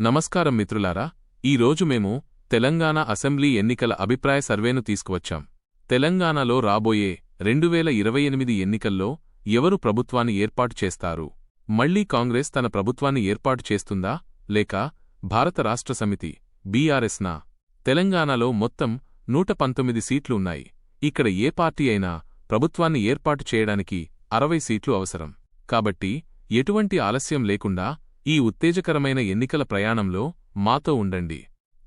నమస్కారం మిత్రులారా ఈరోజు మేము తెలంగాణ అసెంబ్లీ ఎన్నికల అభిప్రాయ సర్వేను తీసుకువచ్చాం. తెలంగాణలో రాబోయే రెండు వేల ఇరవై ఎనిమిది ఎన్నికల్లో ఎవరు ప్రభుత్వాన్ని ఏర్పాటు చేస్తారు? మళ్ళీ కాంగ్రెస్ తన ప్రభుత్వాన్ని ఏర్పాటు చేస్తుందా? లేక భారత రాష్ట్ర సమితి బీఆర్ఎస్నా? తెలంగాణలో మొత్తం నూట పంతొమ్మిది సీట్లు ఉన్నాయి. ఇక్కడ ఏ పార్టీ అయినా ప్రభుత్వాన్ని ఏర్పాటు చేయడానికి అరవై సీట్లు అవసరం. కాబట్టి ఎటువంటి ఆలస్యం లేకుండా ఈ ఉత్తేజకరమైన ఎన్నికల ప్రయాణంలో మాతో ఉండండి.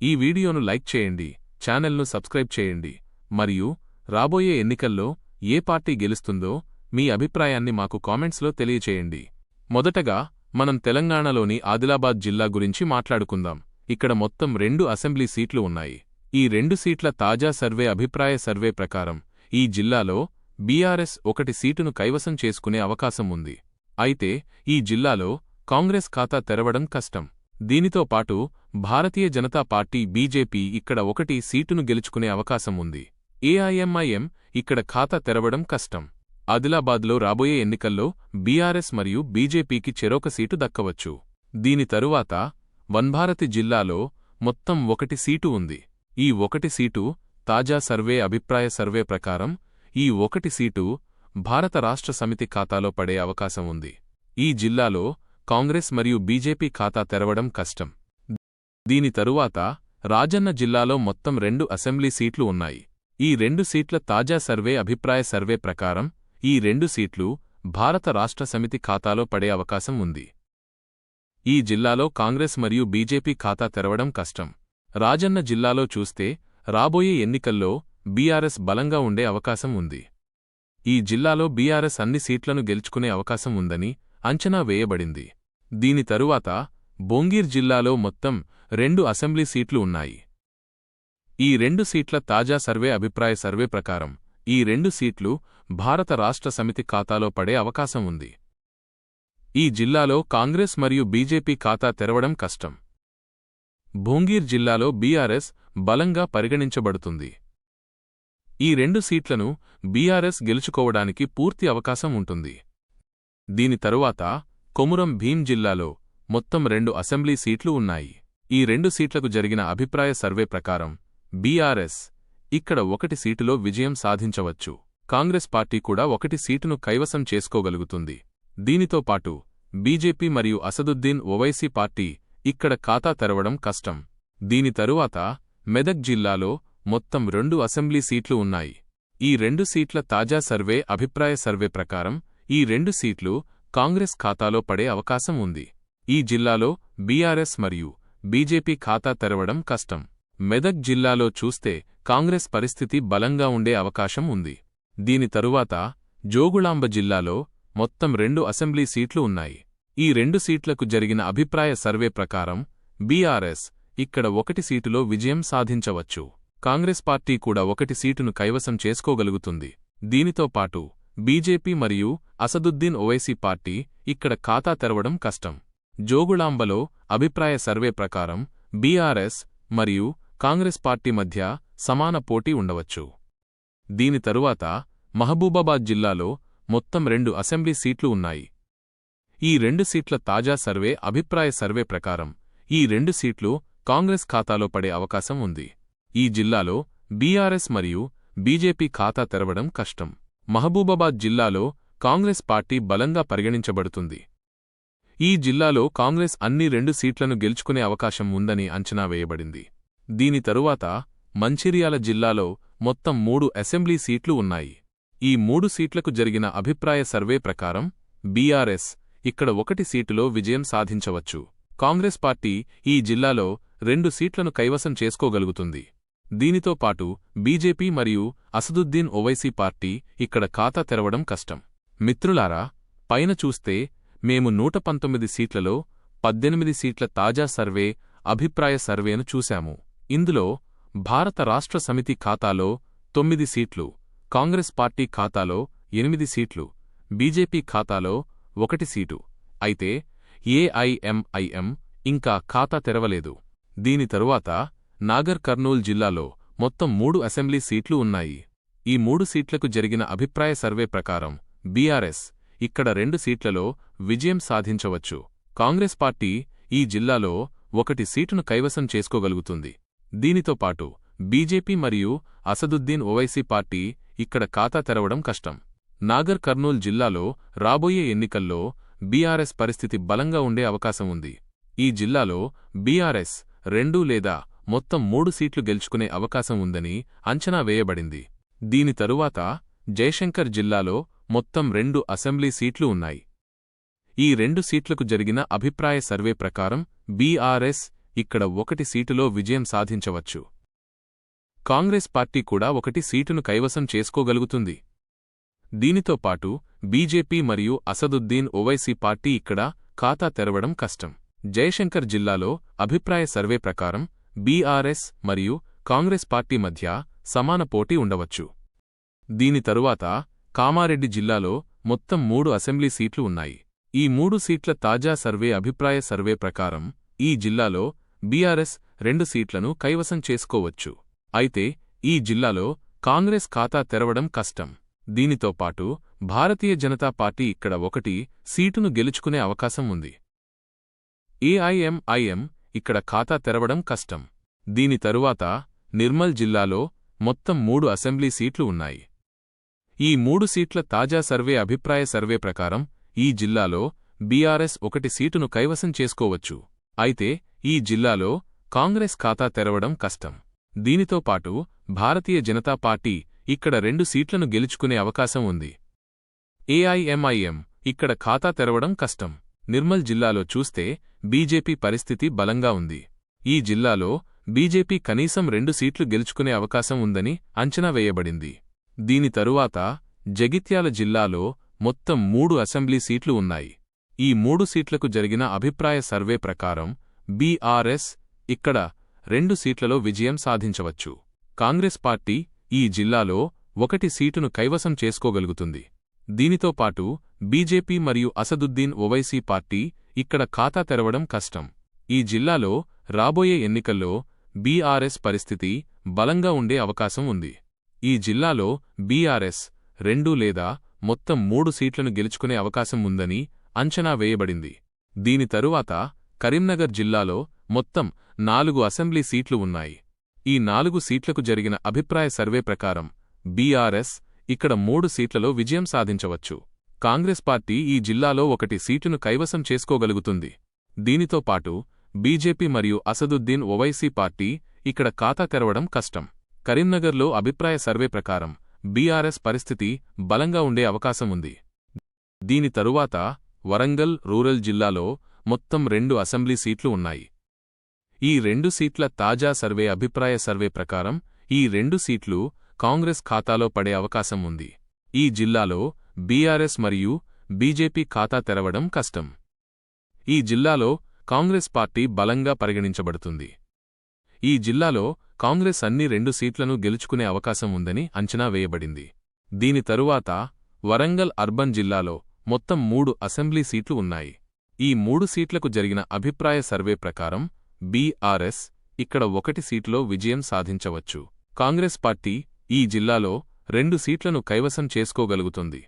ఈ వీడియోను లైక్ చేయండి ఛానల్ను సబ్స్క్రైబ్ చేయండి మరియు రాబోయే ఎన్నికల్లో ఏ పార్టీ గెలుస్తుందో మీ అభిప్రాయాన్ని మాకు కామెంట్స్లో తెలియచేయండి. మొదటగా మనం తెలంగాణలోని ఆదిలాబాద్ జిల్లా గురించి మాట్లాడుకుందాం. ఇక్కడ మొత్తం రెండు అసెంబ్లీ సీట్లు ఉన్నాయి. ఈ రెండు సీట్ల తాజా సర్వే అభిప్రాయ సర్వే ప్రకారం ఈ జిల్లాలో బీఆర్ఎస్ ఒకటి సీటును కైవసం చేసుకునే అవకాశం ఉంది. అయితే ఈ జిల్లాలో కాంగ్రెస్ ఖాతా తెరవడం కష్టం. దీనితో పాటు భారతీయ జనతా పార్టీ బీజేపీ ఇక్కడ ఒకటి సీటును గెలుచుకునే అవకాశం ఉంది. ఏఐఎంఐఎం ఇక్కడ ఖాతా తెరవడం కష్టం. ఆదిలాబాద్లో రాబోయే ఎన్నికల్లో బీఆర్ఎస్ మరియు బీజేపీకి చెరొక సీటు దక్కవచ్చు. దీని తరువాత వన్భారతి జిల్లాలో మొత్తం ఒకటి సీటు ఉంది. ఈ ఒకటి సీటు తాజా సర్వే అభిప్రాయ సర్వే ప్రకారం ఈ ఒకటి సీటు భారత రాష్ట్ర సమితి ఖాతాలో పడే అవకాశం ఉంది. ఈ జిల్లాలో కాంగ్రెస్ మరియు బీజేపీ ఖాతా తెరవడం కష్టం. దీని తరువాత రాజన్న జిల్లాలో మొత్తం రెండు అసెంబ్లీ సీట్లు ఉన్నాయి. ఈ రెండు సీట్ల తాజా సర్వే అభిప్రాయ సర్వే ప్రకారం ఈ రెండు సీట్లు భారత రాష్ట్ర సమితి ఖాతాలో పడే అవకాశం ఉంది. ఈ జిల్లాలో కాంగ్రెస్ మరియు బీజేపీ ఖాతా తెరవడం కష్టం. రాజన్న జిల్లాలో చూస్తే రాబోయే ఎన్నికల్లో బీఆర్ఎస్ బలంగా ఉండే అవకాశం ఉంది. ఈ జిల్లాలో బీఆర్ఎస్ అన్ని సీట్లను గెలుచుకునే అవకాశం ఉందని అంచనా వేయబడింది. దీని తరువాత బోంగీర్ జిల్లాలో మొత్తం రెండు అసెంబ్లీ సీట్లు ఉన్నాయి. ఈ రెండు సీట్ల తాజా సర్వే అభిప్రాయ సర్వే ప్రకారం ఈ రెండు సీట్లు భారత రాష్ట్ర సమితి ఖాతాలో పడే అవకాశం ఉంది. ఈ జిల్లాలో కాంగ్రెస్ మరియు బీజేపీ ఖాతా తెరవడం కష్టం. భోంగీర్ జిల్లాలో బీఆర్ఎస్ బలంగా పరిగణించబడుతుంది. ఈ రెండు సీట్లను బీఆర్ఎస్ గెలుచుకోవడానికి పూర్తి అవకాశం ఉంటుంది. దీని తరువాత కొమురం భీం జిల్లాలో మొత్తం రెండు అసెంబ్లీ సీట్లు ఉన్నాయి. ఈ రెండు సీట్లకు జరిగిన అభిప్రాయ సర్వే ప్రకారం బీఆర్ఎస్ ఇక్కడ ఒకటి సీటులో విజయం సాధించవచ్చు. కాంగ్రెస్ పార్టీ కూడా ఒకటి సీటును కైవసం చేసుకోగలుగుతుంది. దీనితో పాటు బీజేపీ మరియు అసదుద్దీన్ ఓవైసీ పార్టీ ఇక్కడ ఖాతా తెరవడం కష్టం. దీని తరువాత మెదక్ జిల్లాలో మొత్తం రెండు అసెంబ్లీ సీట్లు ఉన్నాయి. ఈ రెండు సీట్ల తాజా సర్వే అభిప్రాయ సర్వే ప్రకారం ఈ రెండు సీట్లు కాంగ్రెస్ ఖాతాలో పడే అవకాశం ఉంది. ఈ జిల్లాలో బీఆర్ఎస్ మరియు బీజేపీ ఖాతా తెరవడం కష్టం. మెదక్ జిల్లాలో చూస్తే కాంగ్రెస్ పరిస్థితి బలంగా ఉండే అవకాశం ఉంది. దీని తరువాత జోగుళాంబ జిల్లాలో మొత్తం రెండు అసెంబ్లీ సీట్లు ఉన్నాయి. ఈ రెండు సీట్లకు జరిగిన అభిప్రాయ సర్వే ప్రకారం బీఆర్ఎస్ ఇక్కడ ఒకటి సీటులో విజయం సాధించవచ్చు. కాంగ్రెస్ పార్టీ కూడా ఒకటి సీటును కైవసం చేసుకోగలుగుతుంది. దీనితో పాటు బీజేపీ మరియు అసదుద్దీన్ ఓవైసీ పార్టీ ఇక్కడ ఖాతా తెరవడం కష్టం. జోగుళాంబలో అభిప్రాయ సర్వే ప్రకారం బీఆర్ఎస్ మరియు కాంగ్రెస్ పార్టీ మధ్య సమాన పోటీ ఉండవచ్చు. దీని తరువాత మహబూబాబాద్ జిల్లాలో మొత్తం రెండు అసెంబ్లీ సీట్లు ఉన్నాయి. ఈ రెండు సీట్ల తాజా సర్వే అభిప్రాయ సర్వే ప్రకారం ఈ రెండు సీట్లు కాంగ్రెస్ ఖాతాలో పడే అవకాశం ఉంది. ఈ జిల్లాలో బీఆర్ఎస్ మరియు బీజేపీ ఖాతా తెరవడం కష్టం. మహబూబాబాద్ జిల్లాలో కాంగ్రెస్ పార్టీ బలంగా పరిగణించబడుతుంది. ఈ జిల్లాలో కాంగ్రెస్ అన్ని రెండు సీట్లను గెలుచుకునే అవకాశం ఉందని అంచనా వేయబడింది. దీని తరువాత మంచిర్యాల జిల్లాలో మొత్తం మూడు అసెంబ్లీ సీట్లు ఉన్నాయి. ఈ మూడు సీట్లకు జరిగిన అభిప్రాయ సర్వే ప్రకారం బీఆర్ఎస్ ఇక్కడ ఒకటి సీటులో విజయం సాధించవచ్చు. కాంగ్రెస్ పార్టీ ఈ జిల్లాలో రెండు సీట్లను కైవసం చేసుకోగలుగుతుంది. దీనితో పాటు బీజేపీ మరియు అసదుద్దీన్ ఒవైసీ పార్టీ ఇక్కడ ఖాతా తెరవడం కష్టం. మిత్రులారా పైన చూస్తే మేము నూట పంతొమ్మిది సీట్లలో పద్దెనిమిది సీట్ల తాజా సర్వే అభిప్రాయ సర్వేను చూశాము. ఇందులో భారత రాష్ట్ర సమితి ఖాతాలో తొమ్మిది సీట్లు కాంగ్రెస్ పార్టీ ఖాతాలో ఎనిమిది సీట్లు బీజేపీ ఖాతాలో ఒకటి సీటు. అయితే ఏఐఎంఐఎం ఇంకా ఖాతా తెరవలేదు. దీని తరువాత నాగర్ కర్నూల్ జిల్లాలో మొత్తం మూడు అసెంబ్లీ సీట్లు ఉన్నాయి. ఈ మూడు సీట్లకు జరిగిన అభిప్రాయ సర్వే ప్రకారం బీఆర్ఎస్ ఇక్కడ రెండు సీట్లలో విజయం సాధించవచ్చు. కాంగ్రెస్ పార్టీ ఈ జిల్లాలో ఒకటి సీటును కైవసం చేసుకోగలుగుతుంది. దీనితో పాటు బీజేపీ మరియు అసదుద్దీన్ ఓవైసీ పార్టీ ఇక్కడ ఖాతా తెరవడం కష్టం. నాగర్ కర్నూల్ జిల్లాలో రాబోయే ఎన్నికల్లో బీఆర్ఎస్ పరిస్థితి బలంగా ఉండే అవకాశం ఉంది. ఈ జిల్లాలో బీఆర్ఎస్ రెండు లేదా మొత్తం మూడు సీట్లు గెలుచుకునే అవకాశం ఉందని అంచనా వేయబడింది. దీని తరువాత జయశంకర్ జిల్లాలో మొత్తం రెండు అసెంబ్లీ సీట్లు ఉన్నాయి. ఈ రెండు సీట్లకు జరిగిన అభిప్రాయ సర్వే ప్రకారం బీఆర్ఎస్ ఇక్కడ ఒకటి సీటులో విజయం సాధించవచ్చు. కాంగ్రెస్ పార్టీ కూడా ఒకటి సీటును కైవసం చేసుకోగలుగుతుంది. దీనితో పాటు బీజేపీ మరియు అసదుద్దీన్ ఓవైసీ పార్టీ ఇక్కడ ఖాతా తెరవడం కష్టం. జయశంకర్ జిల్లాలో అభిప్రాయ సర్వే ప్రకారం బీఆర్ఎస్ మరియు కాంగ్రెస్ పార్టీ మధ్య సమాన పోటీ ఉండవచ్చు. దీని తరువాత కామారెడ్డి జిల్లాలో మొత్తం మూడు అసెంబ్లీ సీట్లు ఉన్నాయి. ఈ మూడు సీట్ల తాజా సర్వే అభిప్రాయ సర్వే ప్రకారం ఈ జిల్లాలో బీఆర్ఎస్ రెండు సీట్లను కైవసం చేసుకోవచ్చు. అయితే ఈ జిల్లాలో కాంగ్రెస్ ఖాతా తెరవడం కష్టం. దీనితో పాటు భారతీయ జనతా పార్టీ ఇక్కడ ఒకటి సీటును గెలుచుకునే అవకాశం ఉంది. ఏఐఎంఐఎం ఇక్కడ ఖాతా తెరవడం కష్టం. దీని తరువాత నిర్మల్ జిల్లాలో మొత్తం మూడు అసెంబ్లీ సీట్లు ఉన్నాయి. ఈ మూడు సీట్ల తాజా సర్వే అభిప్రాయ సర్వే ప్రకారం ఈ జిల్లాలో బీఆర్ఎస్ ఒకటి సీటును కైవసం చేసుకోవచ్చు. అయితే ఈ జిల్లాలో కాంగ్రెస్ ఖాతా తెరవడం కష్టం. దీనితో పాటు భారతీయ జనతా పార్టీ ఇక్కడ రెండు సీట్లను గెలుచుకునే అవకాశం ఉంది. ఏఐఎంఐఎం ఇక్కడ ఖాతా తెరవడం కష్టం. నిర్మల్ జిల్లాలో చూస్తే బీజేపీ పరిస్థితి బలంగా ఉంది. ఈ జిల్లాలో బీజేపీ కనీసం రెండు సీట్లు గెలుచుకునే అవకాశం ఉందని అంచనా వేయబడింది. దీని తరువాత జగిత్యాల జిల్లాలో మొత్తం మూడు అసెంబ్లీ సీట్లు ఉన్నాయి. ఈ మూడు సీట్లకు జరిగిన అభిప్రాయ సర్వే ప్రకారం బీఆర్ఎస్ ఇక్కడ రెండు సీట్లలో విజయం సాధించవచ్చు. కాంగ్రెస్ పార్టీ ఈ జిల్లాలో ఒకటి సీటును కైవసం చేసుకోగలుగుతుంది. దీనితో పాటు బీజేపీ మరియు అసదుద్దీన్ ఒవైసీ పార్టీ ఇక్కడ ఖాతా తెరవడం కష్టం. ఈ జిల్లాలో రాబోయే ఎన్నికల్లో బీఆర్ఎస్ పరిస్థితి బలంగా ఉండే అవకాశం ఉంది. ఈ జిల్లాలో బీఆర్ఎస్ రెండు లేదా మొత్తం మూడు సీట్లను గెలుచుకునే అవకాశం ఉందని అంచనా వేయబడింది. దీని తరువాత కరీంనగర్ జిల్లాలో మొత్తం నాలుగు అసెంబ్లీ సీట్లు ఉన్నాయి. ఈ నాలుగు సీట్లకు జరిగిన అభిప్రాయ సర్వే ప్రకారం బీఆర్ఎస్ ఇక్కడ మూడు సీట్లలో విజయం సాధించవచ్చు. కాంగ్రెస్ పార్టీ ఈ జిల్లాలో ఒకటి సీటును కైవసం చేసుకోగలుగుతుంది. దీనితో పాటు బీజేపీ మరియు అసదుద్దీన్ ఒవైసీ పార్టీ ఇక్కడ ఖాతా తెరవడం కష్టం. కరీంనగర్లో అభిప్రాయ సర్వే ప్రకారం బీఆర్ఎస్ పరిస్థితి బలంగా ఉండే అవకాశం ఉంది. దీని తరువాత వరంగల్ రూరల్ జిల్లాలో మొత్తం రెండు అసెంబ్లీ సీట్లు ఉన్నాయి. ఈ రెండు సీట్ల తాజా సర్వే అభిప్రాయ సర్వే ప్రకారం ఈ రెండు సీట్లు కాంగ్రెస్ ఖాతాలో పడే అవకాశం ఉంది. ఈ జిల్లాలో బీఆర్ఎస్ మరియు బీజేపీ ఖాతా తెరవడం కష్టం. ఈ జిల్లాలో కాంగ్రెస్ పార్టీ బలంగా పరిగణించబడుతుంది. ఈ జిల్లాలో కాంగ్రెస్ అన్ని రెండు సీట్లను గెలుచుకునే అవకాశం ఉందని అంచనా వేయబడింది. దీని తరువాత వరంగల్ అర్బన్ జిల్లాలో మొత్తం మూడు అసెంబ్లీ సీట్లు ఉన్నాయి. ఈ మూడు సీట్లకు జరిగిన అభిప్రాయ సర్వే ప్రకారం బీఆర్ఎస్ ఇక్కడ ఒకటి సీట్లో విజయం సాధించవచ్చు. కాంగ్రెస్ పార్టీ ఈ జిల్లాలో రెండు సీట్లను కైవసం చేసుకోగలుగుతుంది.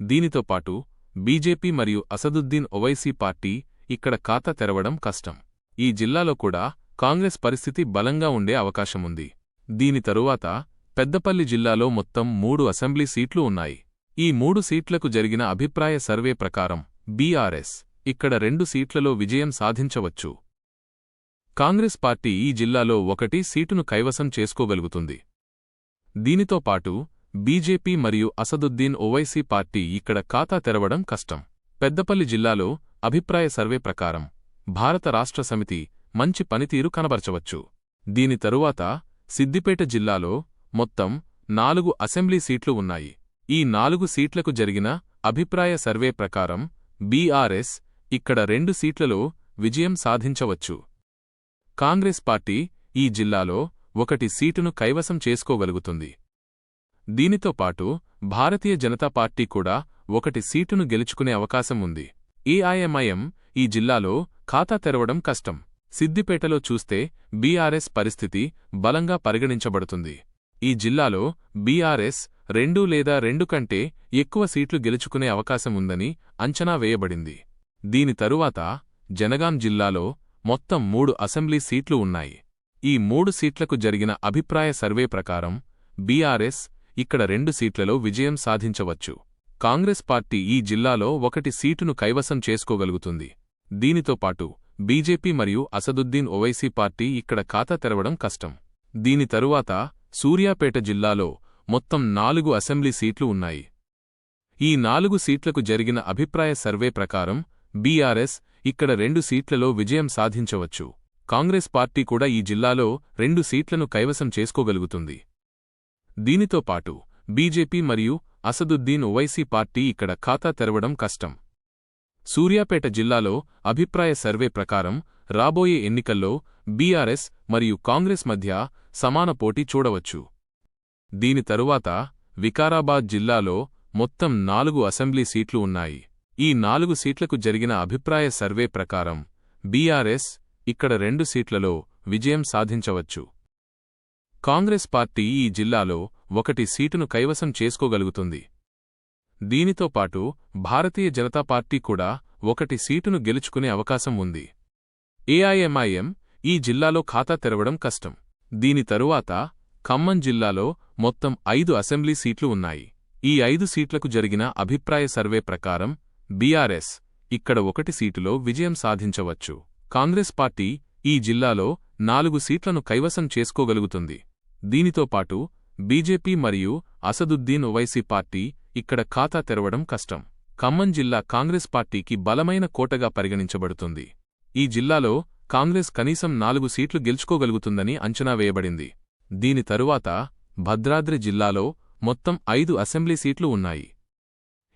దీనితో పాటు బీజేపీ మరియు అసదుద్దీన్ ఒవైసీ పార్టీ ఇక్కడ ఖాతా తెరవడం కష్టం. ఈ జిల్లాలో కూడా కాంగ్రెస్ పరిస్థితి బలంగా ఉండే అవకాశముంది. దీని తరువాత పెద్దపల్లి జిల్లాలో మొత్తం మూడు అసెంబ్లీ సీట్లు ఉన్నాయి. ఈ మూడు సీట్లకు జరిగిన అభిప్రాయ సర్వే ప్రకారం బీఆర్ఎస్ ఇక్కడ రెండు సీట్లలో విజయం సాధించవచ్చు. కాంగ్రెస్ పార్టీ ఈ జిల్లాలో ఒకటి సీటును కైవసం చేసుకోగలుగుతుంది. దీనితో పాటు బీజేపీ మరియు అసదుద్దీన్ ఓవైసీ పార్టీ ఇక్కడ ఖాతా తెరవడం కష్టం. పెద్దపల్లి జిల్లాలో అభిప్రాయ సర్వే ప్రకారం భారత రాష్ట్ర సమితి మంచి పనితీరు కనబరచవచ్చు. దీని తరువాత సిద్దిపేట జిల్లాలో మొత్తం నాలుగు అసెంబ్లీ సీట్లు ఉన్నాయి. ఈ నాలుగు సీట్లకు జరిగిన అభిప్రాయ సర్వే ప్రకారం బీఆర్ఎస్ ఇక్కడ రెండు సీట్లలో విజయం సాధించవచ్చు. కాంగ్రెస్ పార్టీ ఈ జిల్లాలో ఒకటి సీటును కైవసం చేసుకోగలుగుతుంది. దీనితో పాటు భారతీయ జనతా పార్టీ కూడా ఒకటి సీటును గెలుచుకునే అవకాశం ఉంది. ఏఐఎంఐఎం ఈ జిల్లాలో ఖాతా తెరవడం కష్టం. సిద్దిపేటలో చూస్తే బీఆర్ఎస్ పరిస్థితి బలంగా పరిగణించబడుతుంది. ఈ జిల్లాలో బీఆర్ఎస్ రెండు లేదా రెండు కంటే ఎక్కువ సీట్లు గెలుచుకునే అవకాశం ఉందని అంచనా వేయబడింది. దీని తరువాత జనగాం జిల్లాలో మొత్తం మూడు అసెంబ్లీ సీట్లు ఉన్నాయి. ఈ మూడు సీట్లకు జరిగిన అభిప్రాయ సర్వే ప్రకారం బీఆర్ఎస్ ఇక్కడ రెండు సీట్లలో విజయం సాధించవచ్చు. కాంగ్రెస్ పార్టీ ఈ జిల్లాలో ఒకటి సీటును కైవసం చేసుకోగలుగుతుంది. దీనితో పాటు బీజేపీ మరియు అసదుద్దీన్ ఓవైసీ పార్టీ ఇక్కడ ఖాతా తెరవడం కష్టం. దీని తరువాత సూర్యాపేట జిల్లాలో మొత్తం నాలుగు అసెంబ్లీ సీట్లు ఉన్నాయి. ఈ నాలుగు సీట్లకు జరిగిన అభిప్రాయ సర్వే ప్రకారం బీఆర్ఎస్ ఇక్కడ రెండు సీట్లలో విజయం సాధించవచ్చు. కాంగ్రెస్ పార్టీ కూడా ఈ జిల్లాలో రెండు సీట్లను కైవసం చేసుకోగలుగుతుంది. దీనితో పాటు బీజేపీ మరియు అసదుద్దీన్ ఓవైసీ పార్టీ ఇక్కడ ఖాతా తెరవడం కష్టం. సూర్యాపేట జిల్లాలో అభిప్రాయ సర్వే ప్రకారం రాబోయే ఎన్నికల్లో బీఆర్ఎస్ మరియు కాంగ్రెస్ మధ్య సమాన పోటీ చూడవచ్చు. దీని తరువాత వికారాబాద్ జిల్లాలో మొత్తం నాలుగు అసెంబ్లీ సీట్లు ఉన్నాయి. ఈ నాలుగు సీట్లకు జరిగిన అభిప్రాయ సర్వే ప్రకారం బీఆర్ఎస్ ఇక్కడ రెండు సీట్లలో విజయం సాధించవచ్చు. కాంగ్రెస్ పార్టీ ఈ జిల్లాలో ఒకటి సీటును కైవసం చేసుకోగలుగుతుంది. దీనితో పాటు భారతీయ జనతా పార్టీ కూడా ఒకటి సీటును గెలుచుకునే అవకాశం ఉంది. ఏఐఎంఐఎం ఈ జిల్లాలో ఖాతా తెరవడం కష్టం. దీని తరువాత ఖమ్మం జిల్లాలో మొత్తం ఐదు అసెంబ్లీ సీట్లు ఉన్నాయి. ఈ ఐదు సీట్లకు జరిగిన అభిప్రాయ సర్వే ప్రకారం బీఆర్ఎస్ ఇక్కడ ఒకటి సీటులో విజయం సాధించవచ్చు. కాంగ్రెస్ పార్టీ ఈ జిల్లాలో నాలుగు సీట్లను కైవసం చేసుకోగలుగుతుంది. దీనితో పాటు బీజేపీ మరియు అసదుద్దీన్ ఓవైసీ పార్టీ ఇక్కడ ఖాతా తెరవడం కష్టం. ఖమ్మం జిల్లా కాంగ్రెస్ పార్టీకి బలమైన కోటగా పరిగణించబడుతుంది. ఈ జిల్లాలో కాంగ్రెస్ కనీసం నాలుగు సీట్లు గెలుచుకోగలుగుతుందని అంచనా వేయబడింది. దీని తరువాత భద్రాద్రి జిల్లాలో మొత్తం ఐదు అసెంబ్లీ సీట్లు ఉన్నాయి.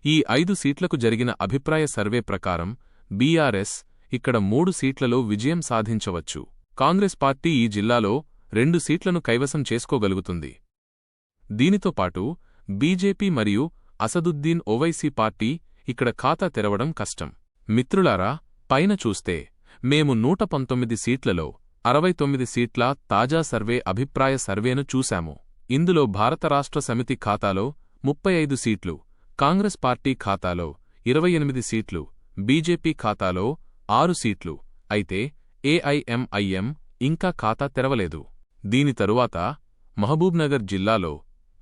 ఈ ఐదు సీట్లకు జరిగిన అభిప్రాయ సర్వే ప్రకారం బీఆర్ఎస్ ఇక్కడ మూడు సీట్లలో విజయం సాధించవచ్చు. కాంగ్రెస్ పార్టీ ఈ జిల్లాలో రెండు సీట్లను కైవసం చేసుకోగలుగుతుంది. దీనితో పాటు బీజేపీ మరియు అసదుద్దీన్ ఓవైసీ పార్టీ ఇక్కడ ఖాతా తెరవడం కష్టం. మిత్రులారా పైన చూస్తే మేము నూట పంతొమ్మిది సీట్లలో అరవై తొమ్మిది సీట్ల తాజా సర్వే అభిప్రాయ సర్వేను చూశాము. ఇందులో భారత రాష్ట్ర సమితి ఖాతాలో ముప్పై ఐదు సీట్లు కాంగ్రెస్ పార్టీ ఖాతాలో ఇరవై ఎనిమిది సీట్లు బీజేపీ ఖాతాలో ఆరు సీట్లు. అయితే ఏఐఎంఐఎం ఇంకా ఖాతా తెరవలేదు. దీని తరువాత మహబూబ్నగర్ జిల్లాలో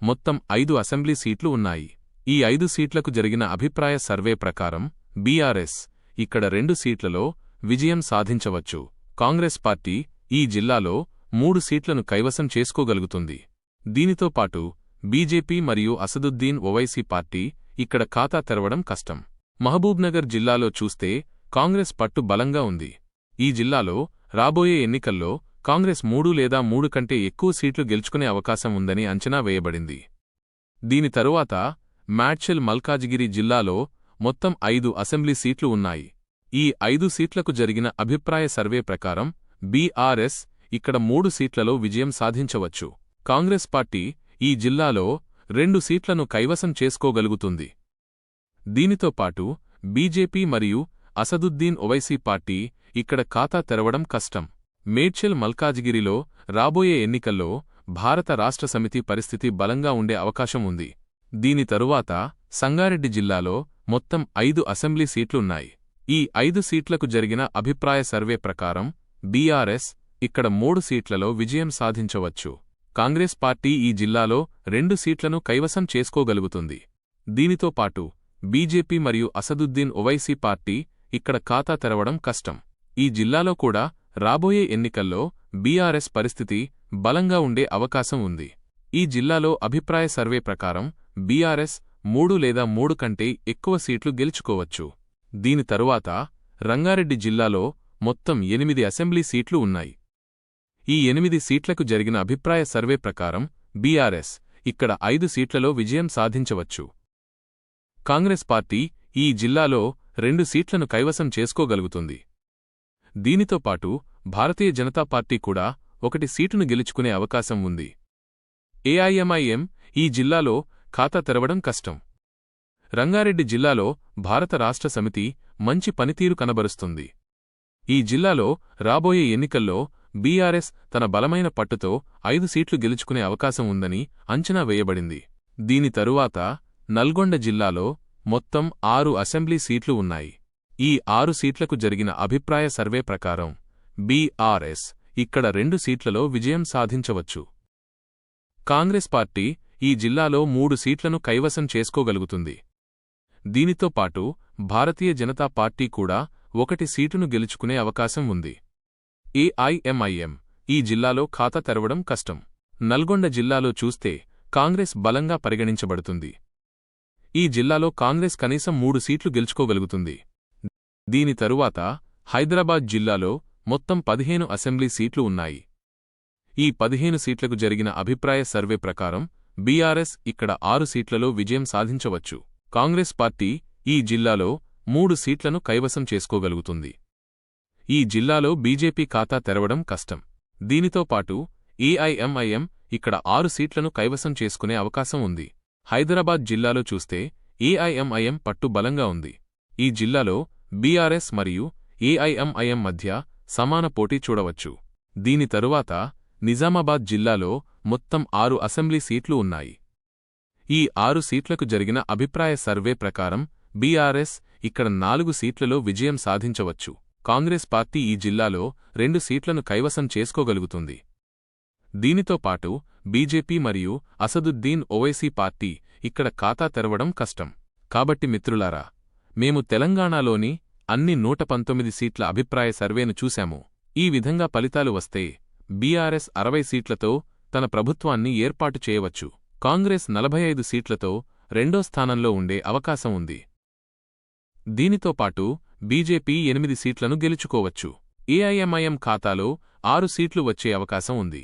మొత్తం ఐదు అసెంబ్లీ సీట్లు ఉన్నాయి. ఈ ఐదు సీట్లకు జరిగిన అభిప్రాయ సర్వే ప్రకారం బీఆర్ఎస్ ఇక్కడ రెండు సీట్లలో విజయం సాధించవచ్చు. కాంగ్రెస్ పార్టీ ఈ జిల్లాలో మూడు సీట్లను కైవసం చేసుకోగలుగుతుంది. దీనితో పాటు బీజేపీ మరియు అసదుద్దీన్ ఓవైసీ పార్టీ ఇక్కడ ఖాతా తెరవడం కష్టం. మహబూబ్నగర్ జిల్లాలో చూస్తే కాంగ్రెస్ పట్టు బలంగా ఉంది. ఈ జిల్లాలో రాబోయే ఎన్నికల్లో కాంగ్రెస్ మూడు లేదా మూడు కంటే ఎక్కువ సీట్లు గెలుచుకునే అవకాశం ఉందని అంచనా వేయబడింది. దీని తరువాత మ్యాడ్చెల్ మల్కాజిగిరి జిల్లాలో మొత్తం ఐదు అసెంబ్లీ సీట్లు ఉన్నాయి. ఈ ఐదు సీట్లకు జరిగిన అభిప్రాయ సర్వే ప్రకారం బీఆర్ఎస్ ఇక్కడ మూడు సీట్లలో విజయం సాధించవచ్చు. కాంగ్రెస్ పార్టీ ఈ జిల్లాలో రెండు సీట్లను కైవసం చేసుకోగలుగుతుంది. దీనితో పాటు బీజేపీ మరియు అసదుద్దీన్ ఒవైసీ పార్టీ ఇక్కడ ఖాతా తెరవడం కష్టం. మేడ్చల్ మల్కాజ్గిరిలో రాబోయే ఎన్నికల్లో భారత రాష్ట్ర సమితి పరిస్థితి బలంగా ఉండే అవకాశం ఉంది. దీని తరువాత సంగారెడ్డి జిల్లాలో మొత్తం ఐదు అసెంబ్లీ సీట్లున్నాయి. ఈ ఐదు సీట్లకు జరిగిన అభిప్రాయ సర్వే ప్రకారం బీఆర్ఎస్ ఇక్కడ మూడు సీట్లలో విజయం సాధించవచ్చు. కాంగ్రెస్ పార్టీ ఈ జిల్లాలో రెండు సీట్లను కైవసం చేసుకోగలుగుతుంది. దీనితో పాటు బీజేపీ మరియు అసదుద్దీన్ ఒవైసీ పార్టీ ఇక్కడ ఖాతా తెరవడం కష్టం. ఈ జిల్లాలో కూడా రాబోయే ఎన్నికల్లో బీఆర్ఎస్ పరిస్థితి బలంగా ఉండే అవకాశం ఉంది. ఈ జిల్లాలో అభిప్రాయ సర్వే ప్రకారం బీఆర్ఎస్ మూడు లేదా మూడు కంటే ఎక్కువ సీట్లు గెలుచుకోవచ్చు. దీని తరువాత రంగారెడ్డి జిల్లాలో మొత్తం ఎనిమిది అసెంబ్లీ సీట్లు ఉన్నాయి. ఈ ఎనిమిది సీట్లకు జరిగిన అభిప్రాయ సర్వే ప్రకారం బీఆర్ఎస్ ఇక్కడ ఐదు సీట్లలో విజయం సాధించవచ్చు. కాంగ్రెస్ పార్టీ ఈ జిల్లాలో రెండు సీట్లను కైవసం చేసుకోగలుగుతుంది. దీనితో పాటు భారతీయ జనతా పార్టీ కూడా ఒకటి సీటును గెలుచుకునే అవకాశం ఉంది. ఏఐఎంఐఎం ఈ జిల్లాలో ఖాతా తెరవడం కష్టం. రంగారెడ్డి జిల్లాలో భారత రాష్ట్ర సమితి మంచి పనితీరు కనబరుస్తుంది. ఈ జిల్లాలో రాబోయే ఎన్నికల్లో బీఆర్ఎస్ తన బలమైన పట్టుతో ఐదు సీట్లు గెలుచుకునే అవకాశం ఉందని అంచనా వేయబడింది. దీని తరువాత నల్గొండ జిల్లాలో మొత్తం ఆరు అసెంబ్లీ సీట్లు ఉన్నాయి. ఈ ఆరు సీట్లకు జరిగిన అభిప్రాయ సర్వే ప్రకారం బీఆర్ఎస్ ఇక్కడ రెండు సీట్లలో విజయం సాధించవచ్చు. కాంగ్రెస్ పార్టీ ఈ జిల్లాలో మూడు సీట్లను కైవసం చేసుకోగలుగుతుంది. దీనితో పాటు భారతీయ జనతా పార్టీ కూడా ఒకటి సీటును గెలుచుకునే అవకాశం ఉంది. ఏఐఎంఐఎం ఈ జిల్లాలో ఖాతా తెరవడం కష్టం. నల్గొండ జిల్లాలో చూస్తే కాంగ్రెస్ బలంగా పరిగణించబడుతుంది. ఈ జిల్లాలో కాంగ్రెస్ కనీసం మూడు సీట్లు గెలుచుకోగలుగుతుంది. దీని తరువాత హైదరాబాద్ జిల్లాలో మొత్తం పదిహేను అసెంబ్లీ సీట్లు ఉన్నాయి. ఈ పదిహేను సీట్లకు జరిగిన అభిప్రాయ సర్వే ప్రకారం బీఆర్ఎస్ ఇక్కడ ఆరు సీట్లలో విజయం సాధించవచ్చు. కాంగ్రెస్ పార్టీ ఈ జిల్లాలో మూడు సీట్లను కైవసం చేసుకోగలుగుతుంది. ఈ జిల్లాలో బీజేపీ ఖాతా తెరవడం కష్టం. దీనితో పాటు ఏఐఎంఐఎం ఇక్కడ ఆరు సీట్లను కైవసం చేసుకునే అవకాశం ఉంది. హైదరాబాద్ జిల్లాలో చూస్తే ఏఐఎంఐఎం పట్టు బలంగా ఉంది. ఈ జిల్లాలో బీఆర్ఎస్ మరియు ఏఐఎంఐఎం మధ్య సమాన పోటీ చూడవచ్చు. దీని తరువాత నిజామాబాద్ జిల్లాలో మొత్తం ఆరు అసెంబ్లీ సీట్లు ఉన్నాయి. ఈ ఆరు సీట్లకు జరిగిన అభిప్రాయ సర్వే ప్రకారం బీఆర్ఎస్ ఇక్కడ నాలుగు సీట్లలో విజయం సాధించవచ్చు. కాంగ్రెస్ పార్టీ ఈ జిల్లాలో రెండు సీట్లను కైవసం చేసుకోగలుగుతుంది. దీనితో పాటు బీజేపీ మరియు అసదుద్దీన్ ఓవైసీ పార్టీ ఇక్కడ ఖాతా తెరవడం కష్టం. కాబట్టి మిత్రులారా మేము తెలంగాణలోని అన్ని నూట పంతొమ్మిది సీట్ల అభిప్రాయ సర్వేను చూశాము. ఈ విధంగా ఫలితాలు వస్తే బీఆర్ఎస్ అరవై సీట్లతో తన ప్రభుత్వాన్ని ఏర్పాటు చేయవచ్చు. కాంగ్రెస్ నలభై ఐదు సీట్లతో రెండో స్థానంలో ఉండే అవకాశం ఉంది. దీనితో పాటు బీజేపీ ఎనిమిది సీట్లను గెలుచుకోవచ్చు. ఏఐఎంఐఎం ఖాతాలో ఆరు సీట్లు వచ్చే అవకాశం ఉంది.